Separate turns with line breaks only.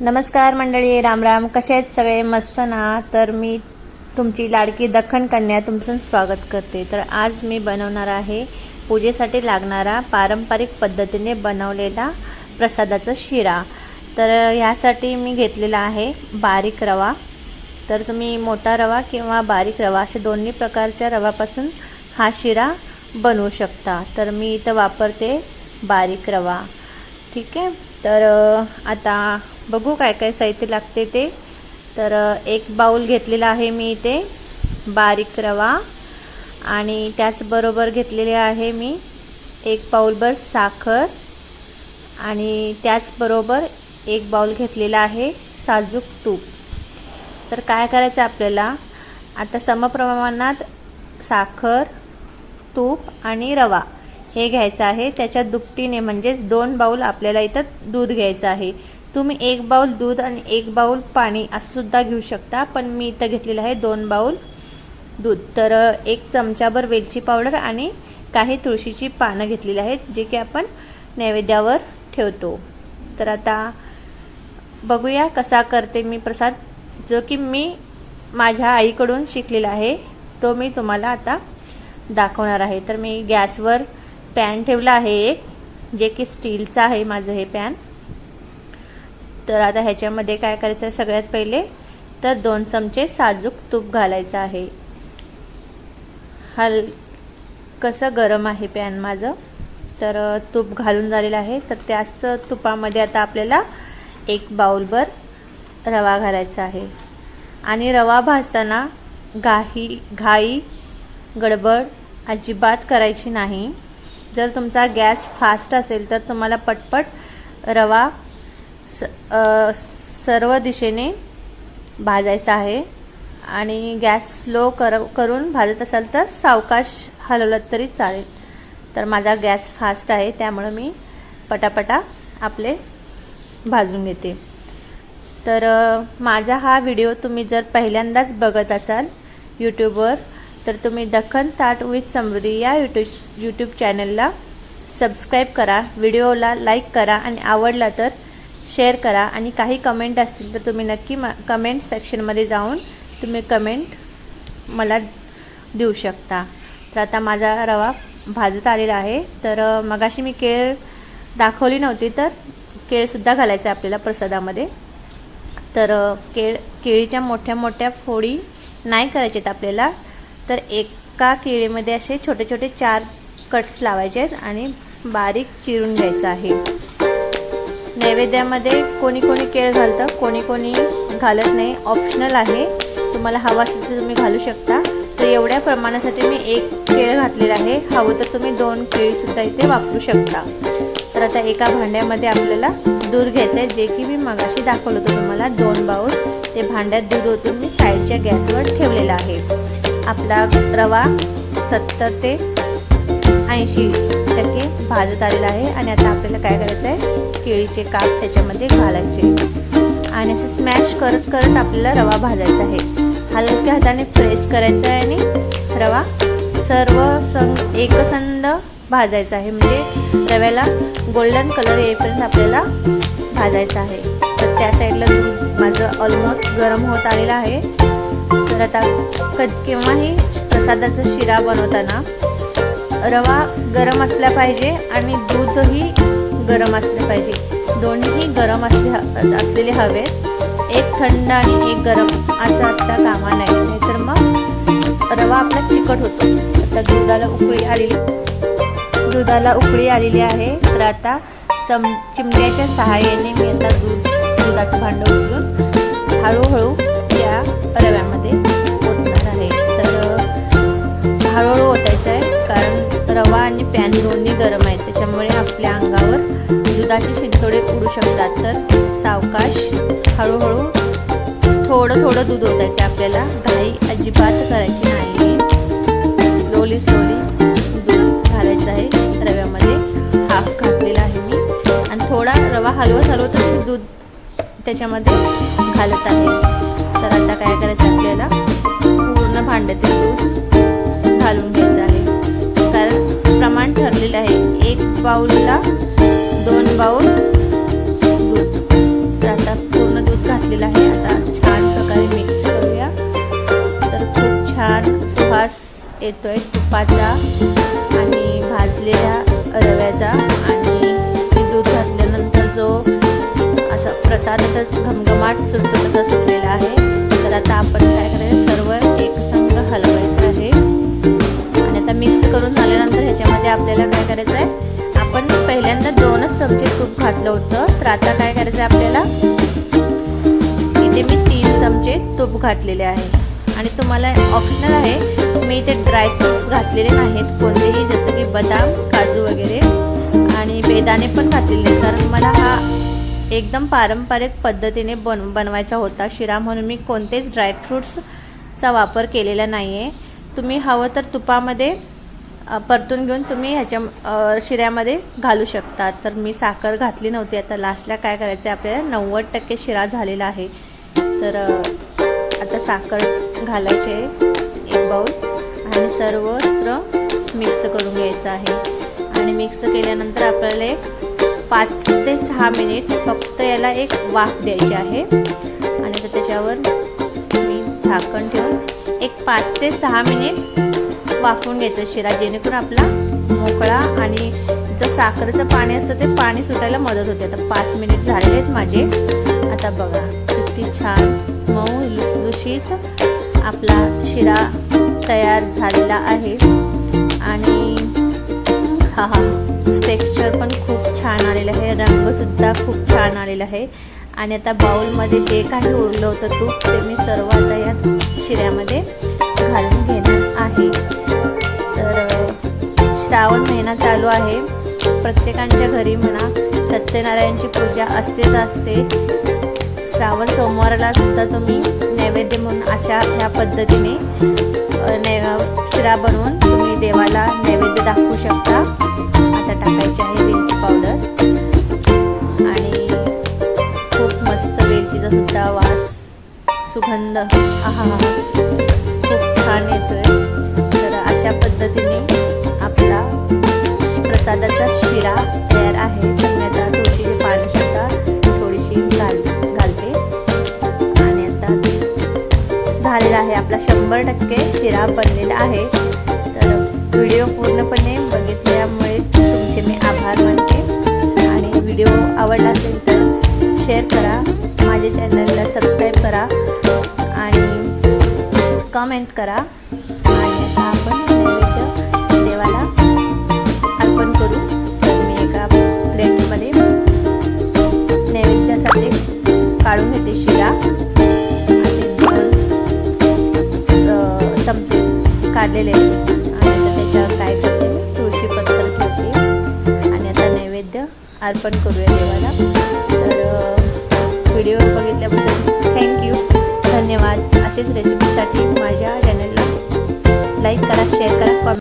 नमस्कार मंडळी राम राम कसे आहेत सगळे? मस्त ना? तर मी तुमची लाडकी दखन कन्या तुमचं स्वागत करते. तर आज मी बनवणार आहे पूजेसाठी लागणारा पारंपरिक पद्धतीने बनवलेला प्रसादाचा शिरा. तर ह्यासाठी मी घेतलेला आहे बारीक रवा. तर तुम्ही मोठा रवा किंवा बारीक रवा अशा दोन्ही प्रकारच्या रवापासून हा शिरा बनवू शकता. तर मी इथं वापरते बारीक रवा. ठीक आहे? तर आता बघू काय काय साहित्य लागते ते. तर एक बाऊल घेतलेला आहे मी इथे बारीक रवा. आणि त्याचबरोबर घेतलेले आहे मी एक बाऊलभर साखर. आणि त्याचबरोबर एक बाऊल घेतलेला आहे साजूक तूप. तर काय करायचं आपल्याला? आता समप्रमाणात साखर तूप आणि रवा हे घ्यायचं आहे. त्याच्या दुपटीने म्हणजेच दोन बाऊल आपल्याला इथं दूध घ्यायचं आहे. तुम्ही एक बाऊल दूध आणि एक बाऊल पाणी असं सुद्धा घेऊ शकता पण मी इथं घेतलेलं आहे दोन बाऊल दूध. तर एक चमचाभर वेलची पावडर आणि काही तुळशीची पानं घेतलेली आहेत जे की आपण नैवेद्यावर ठेवतो. तर आता बघूया कसा करते मी प्रसाद. जो की मी माझ्या आईकडून शिकलेला आहे तो मी तुम्हाला आता दाखवणार आहे. तर मी गॅसवर पॅन ठेवला आहे एक जे की स्टीलचं आहे माझं हे पॅन. तर आता ह्याच्यामध्ये काय करायचं आहे? सगळ्यात पहिले तर दोन चमचे साजूक तूप घालायचं आहे. हल कसं गरम आहे पॅन माझं? तर तूप घालून झालेलं आहे. तर त्याच तुपामध्ये आता आपल्याला एक बाऊलभर रवा घालायचा आहे. आणि रवा भाजताना घाई घाई गडबड अजिबात करायची नाही. जर तुमचा गॅस फास्ट असेल तर तुम्हाला पटपट रवा स सर्व दिशेने भाजायचं आहे. आणि गॅस स्लो कर करून भाजत असाल तर सावकाश हलवलं तरी चालेल. तर माझा गॅस फास्ट आहे त्यामुळं मी पटापटा आपले भाजून घेते. तर माझा हा व्हिडिओ तुम्ही जर पहिल्यांदाच बघत असाल यूट्यूबवर तर तुम्ही दखन ताट विथ समृद्धी या यूट्यूब यूट्यूब चॅनलला सबस्क्राईब करा व्हिडिओला लाईक करा आणि आवडला तर शेअर करा. आणि काही कमेंट असतील तर तुम्ही नक्की म कमेंट सेक्शनमध्ये जाऊन तुम्ही कमेंट मला देऊ शकता. तर आता माझा रवा भाजत आलेला आहे. तर मगाशी मी केळ दाखवली नव्हती तर केळसुद्धा घालायचं आहे आपल्याला प्रसादामध्ये. तर केळ केळीच्या मोठ्या मोठ्या फोडी नाही करायच्यात आपल्याला. तर एका केळीमध्ये असे छोटे छोटे चार कट्स लावायचे आहेत आणि बारीक चिरून घ्यायचं आहे. नैवेद्यामध्ये कोणी कोणी केळ घालतं कोणी कोणी घालत नाही. ऑप्शनल आहे. तुम्हाला हवा असेल तर तुम्ही घालू शकता. तर एवढ्या प्रमाणासाठी मी एक केळ घातलेला आहे. हवं तर तुम्ही दोन केळीसुद्धा इथे वापरू शकता. तर आता एका भांड्यामध्ये आपल्याला दूध घ्यायचं आहे जे की मी मगाशी दाखवलं होतं तुम्हाला. दोन बाऊल ते भांड्यात दूध ओतून मी साईडच्या गॅसवर ठेवलेलं आहे. आपला रवा सत्तर ते ऐंशी टक्के भाजत आलेला आहे. आणि आता आपल्याला काय करायचं आहे केळीचे काप त्याच्यामध्ये घालायचे. आणि असं स्मॅश करत करत आपल्याला रवा भाजायचा आहे. हलक्या हाताने प्रेस करायचा आहे आणि रवा सर्व सं एकसंद भाजायचा आहे. म्हणजे रव्याला गोल्डन कलर येईपर्यंत आपल्याला भाजायचा आहे. तर त्या साईडला माझं ऑलमोस्ट गरम होत आलेलं आहे. तर आता कध केव्हाही प्रसादाचा शिरा बनवताना रवा गरम असला पाहिजे आणि दूधही गरम असले पाहिजे. दोन्ही गरम असले असलेले हवे. एक थंड आणि एक गरम असं असता कामा नाही नाहीतर मग रवा आपला चिकट होतो. आता दुधाला उकळी आलेली दुधाला उकळी आलेली आहे. तर आता चम चिमट्याच्या सहाय्याने मी आता दूध दुधाचं भांडं उचलून हळूहळू त्या रव्यामध्ये ओतणार आहे. तर हळूहळू ओतायचं आहे कारण रवा आणि पॅन दोन्ही गरम आहेत. त्याच्यामुळे आपल्या अंगावर दुधाचे शिंतोडे उडू शकतात. तर सावकाश हळूहळू थोडं थोडं दूध ओतायचं आहे. आपल्याला घाई अजिबात करायची नाही. स्लोली स्लोली दूध घालायचं आहे. रव्यामध्ये हाफ घातलेला आहे मी. आणि थोडा रवा हलवत हलवत दूध त्याच्यामध्ये घालत आहे. तर आता काय करायचं आपल्याला? पूर्ण भांड्यातील दूध घालून घ्यायचं आहे. प्रमाण ठरलेलं आहे. एक बाऊलला दोन बाऊल दूध. तर आता पूर्ण दूध घातलेलं आहे. आता छान प्रकारे मिक्स करूया. तर खूप छान सुहास येतो आहे तुपाचा आणि भाजलेल्या रव्याचा. आणि दूध घातल्यानंतर जो असा प्रसादाचा घमघमाट सुटतो तसा सुटलेला आहे. तर आता आपण काय करायचं? सर्व मिक्स करून झाल्यानंतर ह्याच्यामध्ये आपल्याला काय करायचं आहे? आपण पहिल्यांदा दोनच चमचे तूप घातलं होतं. तर आता काय करायचं आहे आपल्याला? इथे मी तीन चमचे तूप घातलेले आहे. आणि तुम्हाला ऑप्शनल आहे मी इथे ड्रायफ्रूट्स घातलेले नाहीत. कोणतेही जसं की बदाम काजू वगैरे. आणि बेदाणे पण घातलेले कारण मला हा एकदम पारंपरिक पद्धतीने बन बनवायचा होता. शिरा म्हणून मी कोणतेच ड्रायफ्रूट्सचा वापर केलेला नाही आहे तुम्ही हवं तर तुपामध्ये परतून घेऊन तुम्ही ह्याच्या शिऱ्यामध्ये घालू शकता. तर मी साखर घातली नव्हती. आता लास्टला काय करायचं आहे आपल्याला नव्वद टक्के शिरा झालेला आहे. तर आता साखर घालायचे एक बाऊल आणि सर्वत्र मिक्स करून घ्यायचं आहे. आणि मिक्स केल्यानंतर आपल्याला एक पाच ते सहा मिनिट फक्त याला एक वाफ द्यायची आहे. आणि तर त्याच्यावर मी झाकण ठेवून एक पाच ते सहा मिनिट्स वाफवून घ्यायचं शिरा जेणेकरून आपला मोकळा आणि जर साखरेचं पाणी असतं ते पाणी सुटायला मदत होते. आता पाच मिनिट झालेले आहेत माझे. आता बघा किती छान मऊ लुसलुशीत आपला शिरा तयार झालेला आहे. आणि हा हा टेक्स्चर पण खूप छान आलेलं आहे. रंगसुद्धा खूप छान आलेला आहे. आणि आता बाउलमध्ये जे काही उरलं होतं तूप ते मी सर्व आता यात शिऱ्यामध्ये घालून घेणार आहे. तर श्रावण महिना चालू आहे. प्रत्येकांच्या घरी म्हणा सत्यनारायणची पूजा असतेच असते. श्रावण सोमवारला सुद्धा तुम्ही नैवेद्य म्हणून अशा ह्या पद्धतीने नै शिरा बनवून तुम्ही देवाला नैवेद्य दाखवू शकता. आता टाकायची आहे वेलची पावडर. आणि खूप मस्त वेलचीचा सुद्धा वास सुगंध. आहा खूप छान येतोय. तर अशा पद्धतीने आपला प्रसादाचा शिरा तयार आहे. तर मी आता तुळशीची पाणीसुद्धा थोडीशी घाल घालते. आणि आता झालेला आहे आपला शंभर टक्के शिरा बनलेला आहे. तर व्हिडिओ पूर्णपणे बघितल्यामुळे तुमचे मी आभार मानते. आणि व्हिडिओ आवडला असेल तर शेअर करा. माझ्या चॅनलला सबस्क्राईब करा आणि कमेंट करा. आणि आता आपण नैवेद्य देवाला अर्पण करू. मी एका प्लेटमध्ये नैवेद्यासाठी काढून घेते शिरा. असे चमचे काढलेले आणि आता त्याच्यावर काय करते तुळशी पत्र घेते. आणि आता नैवेद्य अर्पण करूया देवाला. व्हिडिओ बघितल्याबद्दल थँक्यू धन्यवाद. असेच रेसिपीसाठी माझ्या चॅनलला लाईक करा शेअर करा.